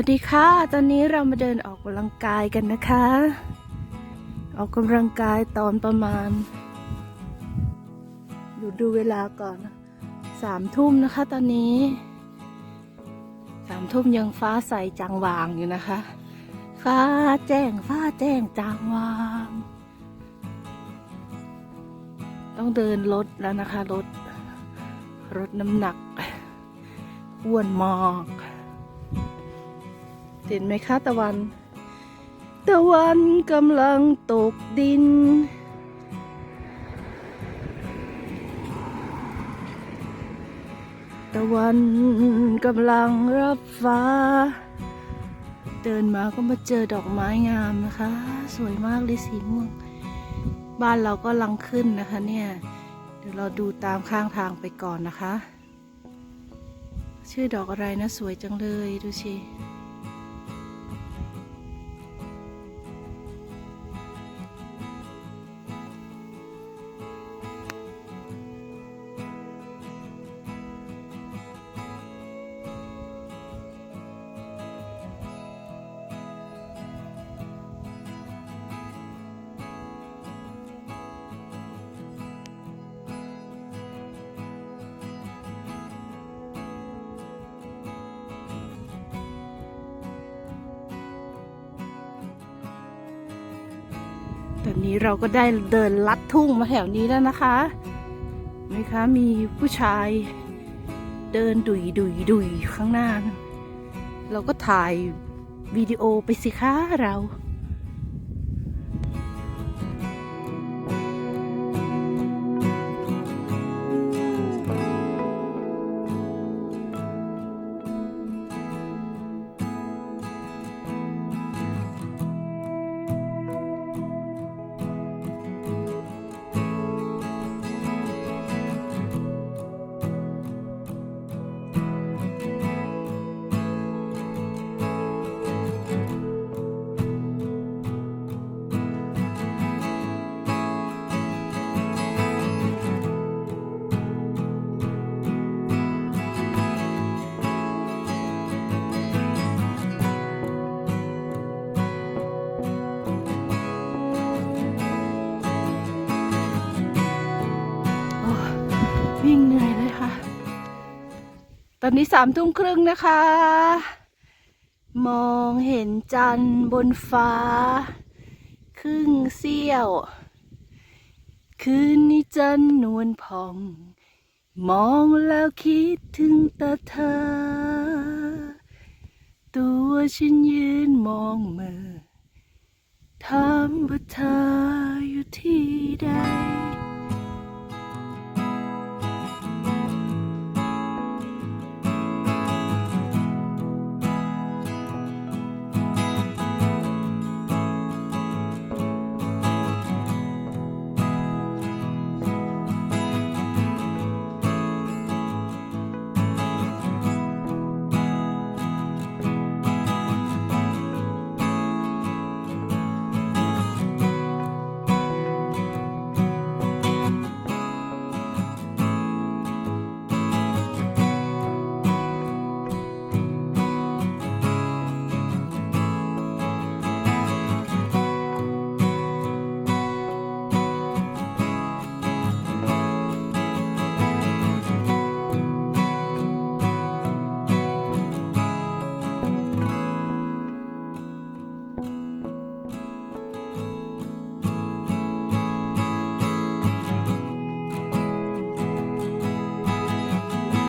สวัสดีค่ะ ตอนนี้เรามาเดินออกกำลังกายกันนะคะ ออกกำลังกายตอนประมาณ ดูดูเวลาก่อนสามทุ่มนะคะตอนนี้สามทุ่มยังฟ้าใสจางวางอยู่นะคะ ฟ้าแจ้งฟ้าแจ้งจางวาง ต้องเดินรถแล้วนะคะรถรถน้ำหนักอ้วนมาก เห็นไหมคะตะวัน ตะวันกำลังตกดิน ตะวันกำลังรับฟ้า เดินมาก็มาเจอดอกไม้งามนะคะ สวยมากเลยสีม่วง บ้านเราก็ลังขึ้นนะคะเนี่ย เดี๋ยวเราดูตามข้างทางไปก่อนนะคะ ชื่อดอกอะไรนะสวยจังเลยดูสิ ตอนนี้เราก็ได้เดินลัดทุ่งมาแถวนี้แล้วนะคะไหมคะมีผู้ชายเดินดุยดุยดุยข้างหน้า เราก็ถ่ายวิดีโอไปสิคะเรา งเหนื่อยเลยค่ะ ตอนนี้สามทุ่มครึ่งนะคะ มองเห็นจันทร์บนฟ้า ครึ่งเสี้ยว คืนนี้จันทร์นวลผ่อง มองแล้วคิดถึงต่เธอ ตัวฉันยืนมองเมอถามว่าเธออยู่ที่ใด